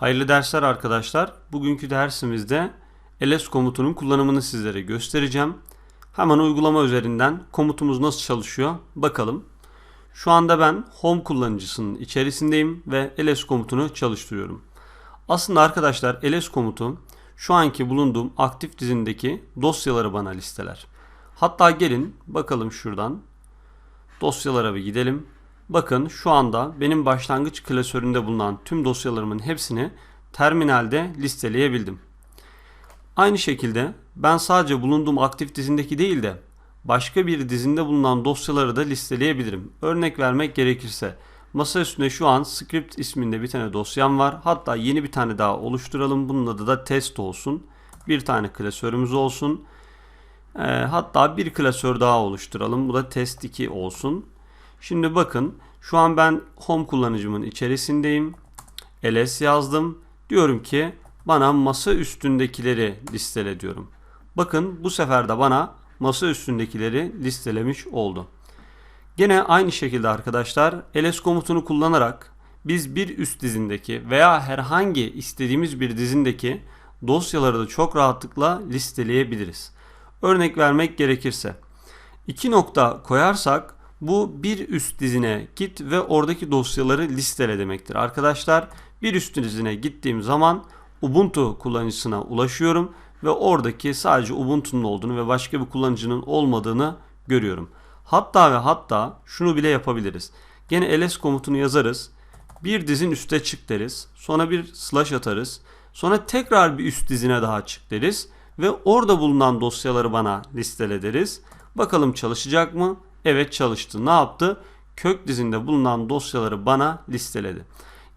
Hayırlı dersler arkadaşlar. Bugünkü dersimizde ls komutunun kullanımını sizlere göstereceğim. Hemen uygulama üzerinden komutumuz nasıl çalışıyor bakalım. Şu anda ben home kullanıcısının içerisindeyim ve ls komutunu çalıştırıyorum. Aslında arkadaşlar ls komutu şu anki bulunduğum aktif dizindeki dosyaları bana listeler. Hatta gelin bakalım şuradan dosyalara bir gidelim. Bakın şu anda benim başlangıç klasöründe bulunan tüm dosyalarımın hepsini terminalde listeleyebildim. Aynı şekilde ben sadece bulunduğum aktif dizindeki değil de başka bir dizinde bulunan dosyaları da listeleyebilirim. Örnek vermek gerekirse masa üstünde şu an script isminde bir tane dosyam var. Hatta yeni bir tane daha oluşturalım. Bunun adı da test olsun. Bir tane klasörümüz olsun. Ee, hatta bir klasör daha oluşturalım. Bu da test 2 olsun. Şimdi bakın şu an ben home kullanıcımın içerisindeyim. ls yazdım. Diyorum ki bana masa üstündekileri listele diyorum. Bakın bu sefer de bana masa üstündekileri listelemiş oldu. Gene aynı şekilde arkadaşlar ls komutunu kullanarak biz bir üst dizindeki veya herhangi istediğimiz bir dizindeki dosyaları da çok rahatlıkla listeleyebiliriz. Örnek vermek gerekirse iki nokta koyarsak bu bir üst dizine git ve oradaki dosyaları listele demektir. Arkadaşlar bir üst dizine gittiğim zaman Ubuntu kullanıcısına ulaşıyorum ve oradaki sadece Ubuntu'nun olduğunu ve başka bir kullanıcının olmadığını görüyorum. Hatta ve hatta şunu bile yapabiliriz. Gene ls komutunu yazarız. Bir dizin üste çık deriz. Sonra bir slash atarız. Sonra tekrar bir üst dizine daha çık deriz. Ve orada bulunan dosyaları bana listele deriz. Bakalım çalışacak mı? Evet çalıştı. Ne yaptı? Kök dizinde bulunan dosyaları bana listeledi.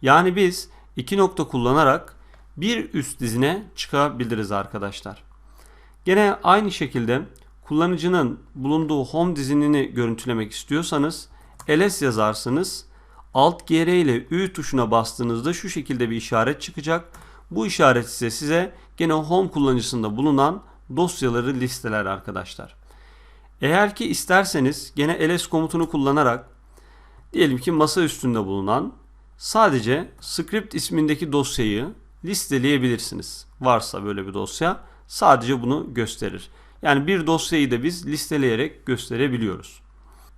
Yani biz iki nokta kullanarak bir üst dizine çıkabiliriz arkadaşlar. Gene aynı şekilde kullanıcının bulunduğu home dizinini görüntülemek istiyorsanız ls yazarsınız. Alt gr ile ü tuşuna bastığınızda şu şekilde bir işaret çıkacak. Bu işaret ise size gene home kullanıcısında bulunan dosyaları listeler arkadaşlar. Eğer ki isterseniz gene ls komutunu kullanarak diyelim ki masa üstünde bulunan sadece script ismindeki dosyayı listeleyebilirsiniz. Varsa böyle bir dosya sadece bunu gösterir. Yani bir dosyayı da biz listeleyerek gösterebiliyoruz.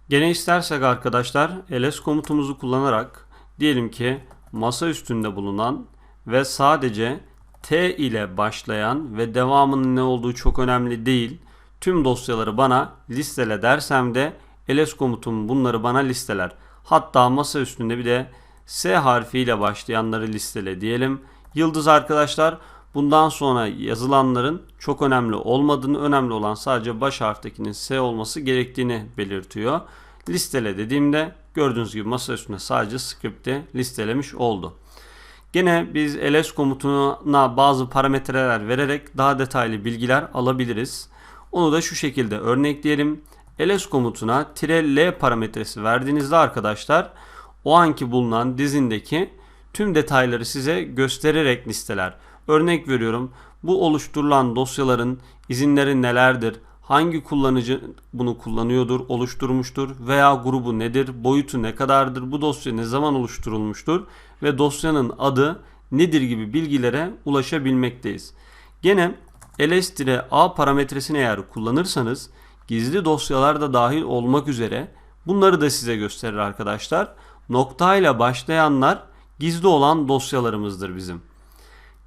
Gene istersek arkadaşlar ls komutumuzu kullanarak diyelim ki masa üstünde bulunan ve sadece t ile başlayan ve devamının ne olduğu çok önemli değil. Tüm dosyaları bana listele dersem de ls komutum bunları bana listeler. Hatta masa üstünde bir de s harfiyle başlayanları listele diyelim. Yıldız arkadaşlar bundan sonra yazılanların çok önemli olmadığını, önemli olan sadece baş harftekinin S olması gerektiğini belirtiyor. Listele dediğimde gördüğünüz gibi masa üstünde sadece script'i listelemiş oldu. Gene biz ls komutuna bazı parametreler vererek daha detaylı bilgiler alabiliriz. Onu da şu şekilde örnekleyelim. ls komutuna "-l parametresi verdiğinizde arkadaşlar o anki bulunan dizindeki tüm detayları size göstererek listeler. Örnek veriyorum bu oluşturulan dosyaların izinleri nelerdir, hangi kullanıcı bunu kullanıyordur, oluşturmuştur veya grubu nedir, boyutu ne kadardır, bu dosya ne zaman oluşturulmuştur ve dosyanın adı nedir gibi bilgilere ulaşabilmekteyiz. Gene ls-a parametresini eğer kullanırsanız gizli dosyalar da dahil olmak üzere bunları da size gösterir arkadaşlar. Noktayla başlayanlar gizli olan dosyalarımızdır bizim.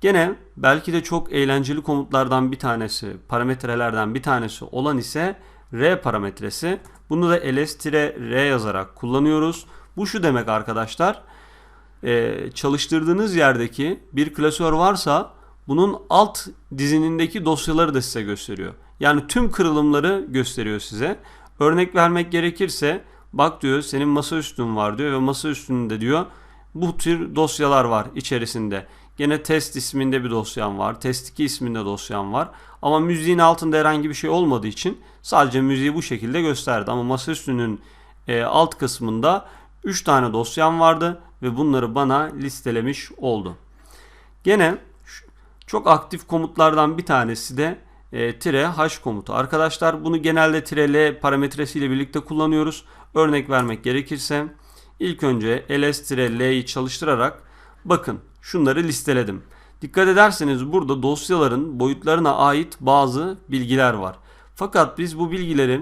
Gene belki de çok eğlenceli komutlardan bir tanesi, parametrelerden bir tanesi olan ise R parametresi. Bunu da ls-r yazarak kullanıyoruz. Bu şu demek arkadaşlar. Ee, çalıştırdığınız yerdeki bir klasör varsa bunun alt dizinindeki dosyaları da size gösteriyor. Yani tüm kırılımları gösteriyor size. Örnek vermek gerekirse bak diyor senin masa üstün var diyor ve masa üstünde diyor bu tür dosyalar var içerisinde. Gene test isminde bir dosyam var. Test 2 isminde dosyam var. Ama müziğin altında herhangi bir şey olmadığı için sadece müziği bu şekilde gösterdi. Ama masaüstünün e, alt kısmında 3 tane dosyam vardı ve bunları bana listelemiş oldu. Gene çok aktif komutlardan bir tanesi de e, tire h komutu. Arkadaşlar bunu genelde tire l parametresiyle birlikte kullanıyoruz. Örnek vermek gerekirse ilk önce ls-l'yi çalıştırarak bakın şunları listeledim. Dikkat ederseniz burada dosyaların boyutlarına ait bazı bilgiler var. Fakat biz bu bilgileri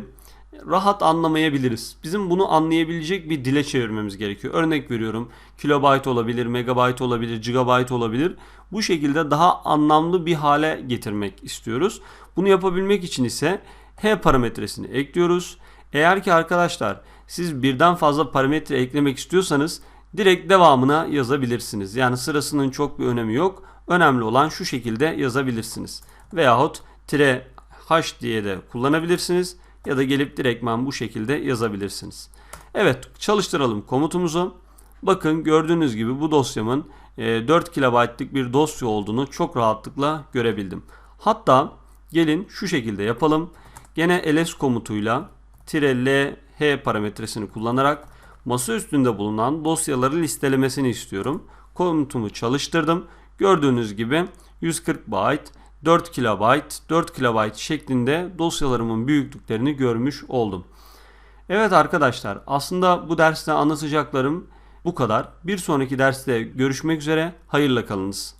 rahat anlamayabiliriz. Bizim bunu anlayabilecek bir dile çevirmemiz gerekiyor. Örnek veriyorum kilobayt olabilir, megabayt olabilir, gigabayt olabilir. Bu şekilde daha anlamlı bir hale getirmek istiyoruz. Bunu yapabilmek için ise H parametresini ekliyoruz. Eğer ki arkadaşlar siz birden fazla parametre eklemek istiyorsanız direkt devamına yazabilirsiniz. Yani sırasının çok bir önemi yok. Önemli olan şu şekilde yazabilirsiniz. Veyahut tire h diye de kullanabilirsiniz ya da gelip direktman bu şekilde yazabilirsiniz. Evet çalıştıralım komutumuzu. Bakın gördüğünüz gibi bu dosyamın e, 4 kilobaytlık bir dosya olduğunu çok rahatlıkla görebildim. Hatta gelin şu şekilde yapalım. Gene ls komutuyla -l h parametresini kullanarak masa üstünde bulunan dosyaları listelemesini istiyorum. Komutumu çalıştırdım. Gördüğünüz gibi 140 byte, 4 kilobayt, 4 kilobayt şeklinde dosyalarımın büyüklüklerini görmüş oldum. Evet arkadaşlar aslında bu derste anlatacaklarım bu kadar. Bir sonraki derste görüşmek üzere. Hayırla kalınız.